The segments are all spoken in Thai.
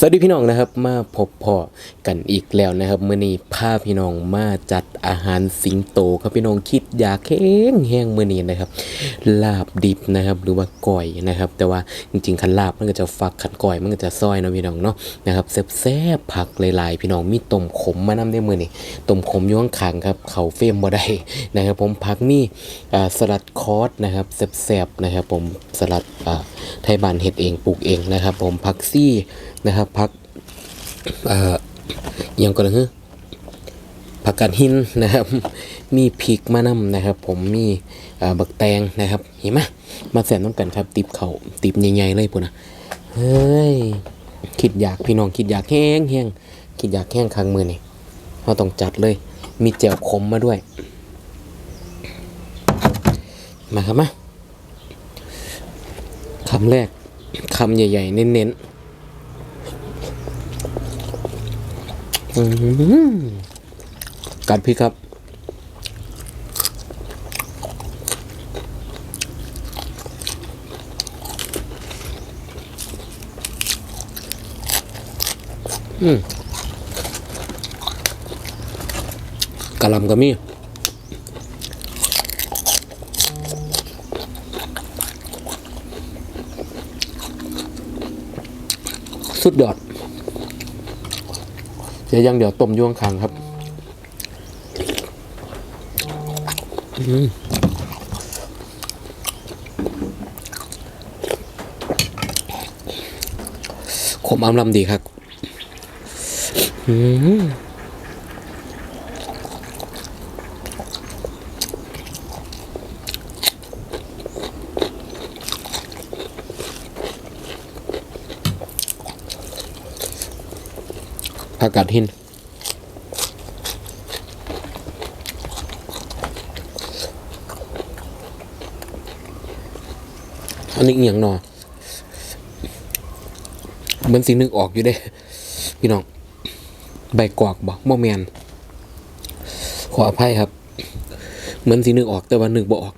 สวัสดีพี่น้องนะครับมาพบพอกันอีกแล้วนะครับมื้อนี้พาพี่น้องมาจัดอาหารสิงโตครับพี่น้องคิดอยากแห้งแห้งมื้อนี้นะครับลาบดิบนะครับหรือว่าก้อยนะครับ แต่ว่าจริงๆคันลาบมันก็จะฟักคันก้อยมันก็จะซอยนะพี่น้องเนาะนะครับแซ่บๆผักหลายๆ พี่น้องมีต้มขมมานำได้มื้อนี้ต้มขมอยู่ข้างครับเขาเฟมบ่ได้นะครับ ผมผักมีอ่สลัดคอสนะครับแซ่บๆนะครับ ผมสลัดไทยบ้านเฮ็ดเองปลูกเองนะครับ ผมผักซี่ นะครับผักอ่ออิหยังก่อนนะฮะผักกาดหินนะครับ มีพริกมะนำนะครับ ผมมีบักแตงนะครับ เห็นไหมมาแสนต้องกันครับ ติบเขาติบใหญ่ๆเลยปุ่นนะเฮ้ยคิดอยากพี่น้องคิดอยากแห้งแห้งคิดอยากแห้งครั้งมือนี่เราต้องจัดเลย มีแจ่วขมมาด้วย มาครับมาคำแรกคำใหญ่ ๆ เน้นๆ อืม กัดพี่ครับ อืมกะลำก็มีสุดยอด เดี๋ยวยังเดี๋ยวต้มยวงคังครับขมอำลำดีครับ อืม ผักกาดหินอันนี้อย่างหนอเหมือนสินึกออกอยู่เด้ พี่น้อง ใบกอกบอกบ่แมนขออภัยครับ เหมือนสินึกออกแต่ว่านึกบ่ออก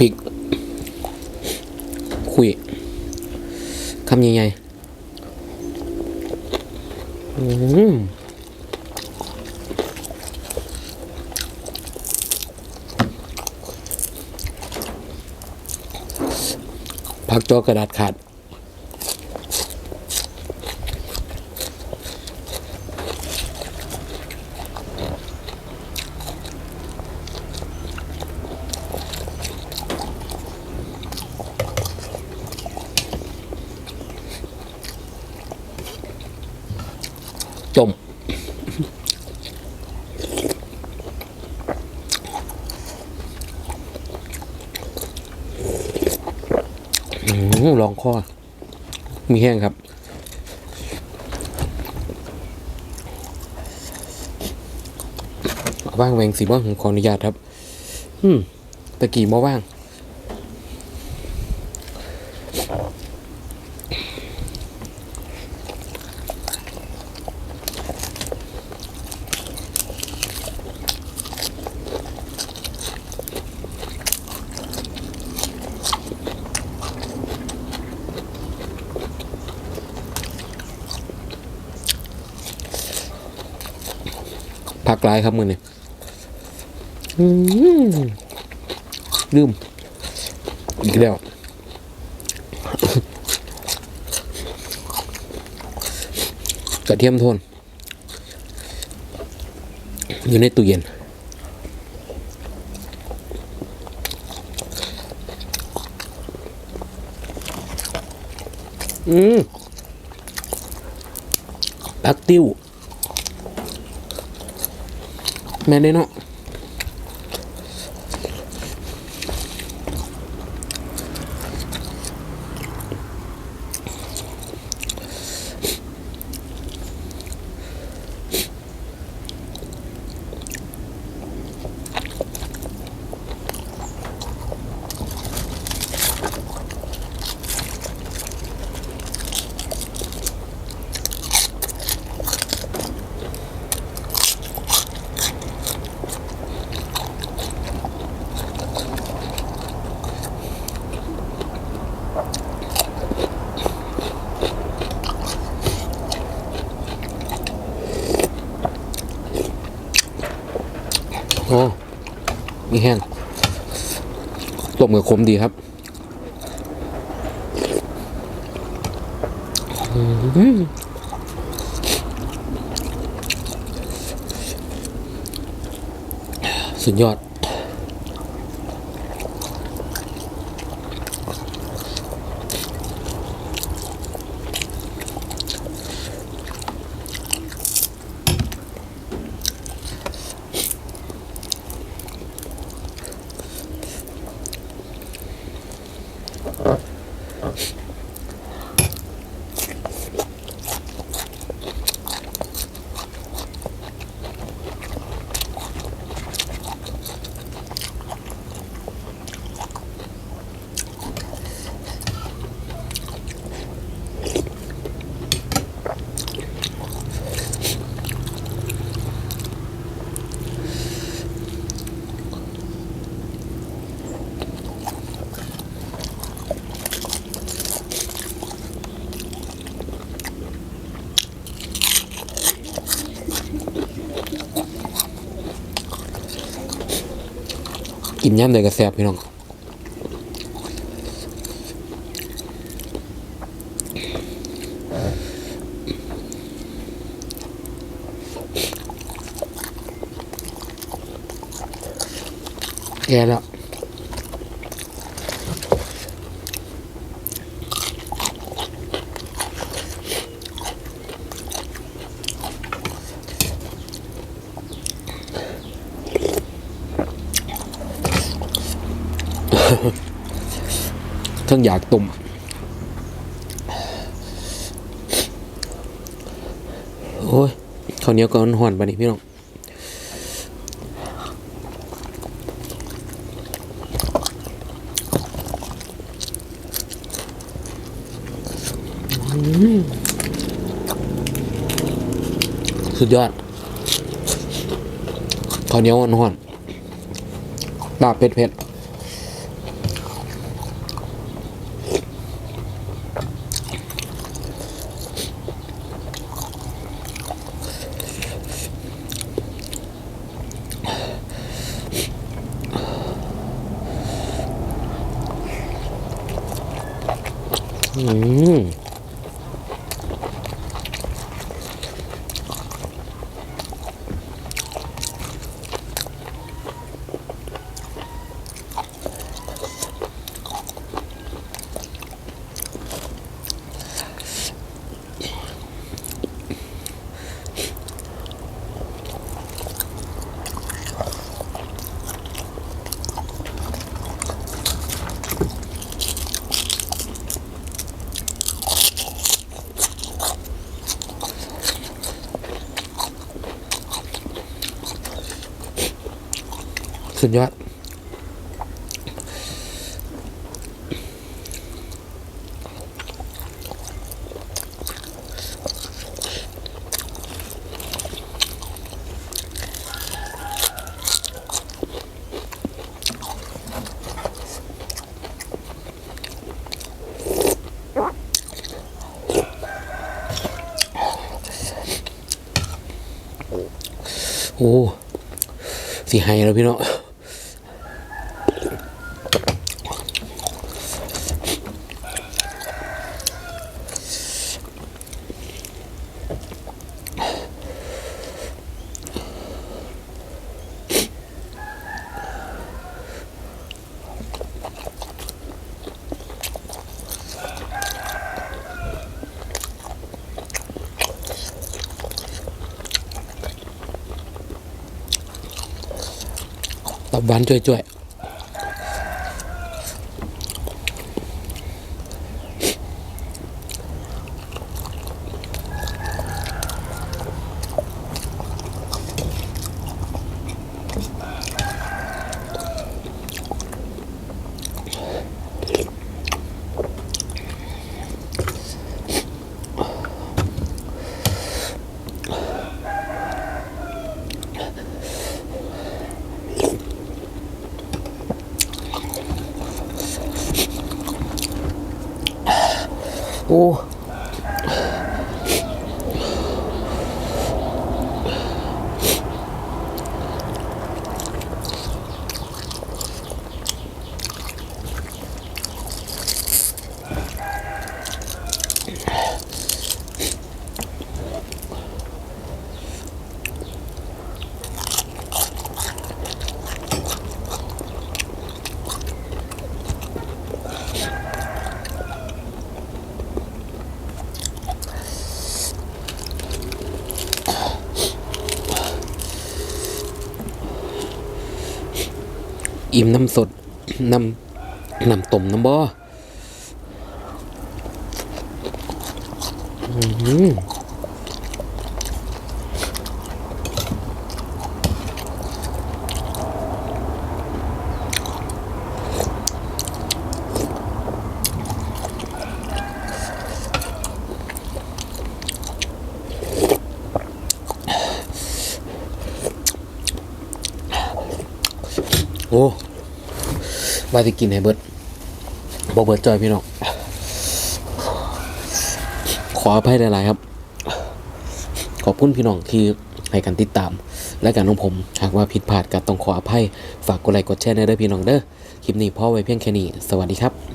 พริก คุย คำใหญ่ๆอืมผักจอกระดาษขาด ต้มอืม ลองข้อ มีแห้งครับ ว่างแวงสีบ้างขออนุญาตครับ อืมตะกี้มาว่าง ผักหลายครับมือนี่ลืม อีกแล้วกระเทียมโทน อยู่ในตู้เย็นอืมผักติ้ว แม่นได้เนาะ แห้งต้มกับขมดีครับสุดยอด กินย่ำเลยก็แซ่บพี่น้องแย่แล้ว ทั้งอยากตุ่มโอ้ยข้าวเหนียวก็ห่อนไปนี่พี่น้องสุดยอดข้าวเหนียวห่อนๆลาบเผ็ดๆ อืม ดยอด โอ้สิให้แล้วพี่เน้อง ตับหวานจ่วยๆ โอิ่มน้ำสดน้ำน้ำต้มน้ำบ่อื้อหือโอ้ ว่าจะกินให้เบิดบ่เบิดจอยพี่น้องขออภัยหลายๆครับ ขอบคุณพี่น้องที่ให้การติดตาม และการของผม หากว่าผิดพลาดก็ต้องขออภัย ฝากกดไลค์กดแชร์ในเด้อพี่น้องเด้อคลิปนี้พ่อไว้เพียงแค่นี้ สวัสดีครับ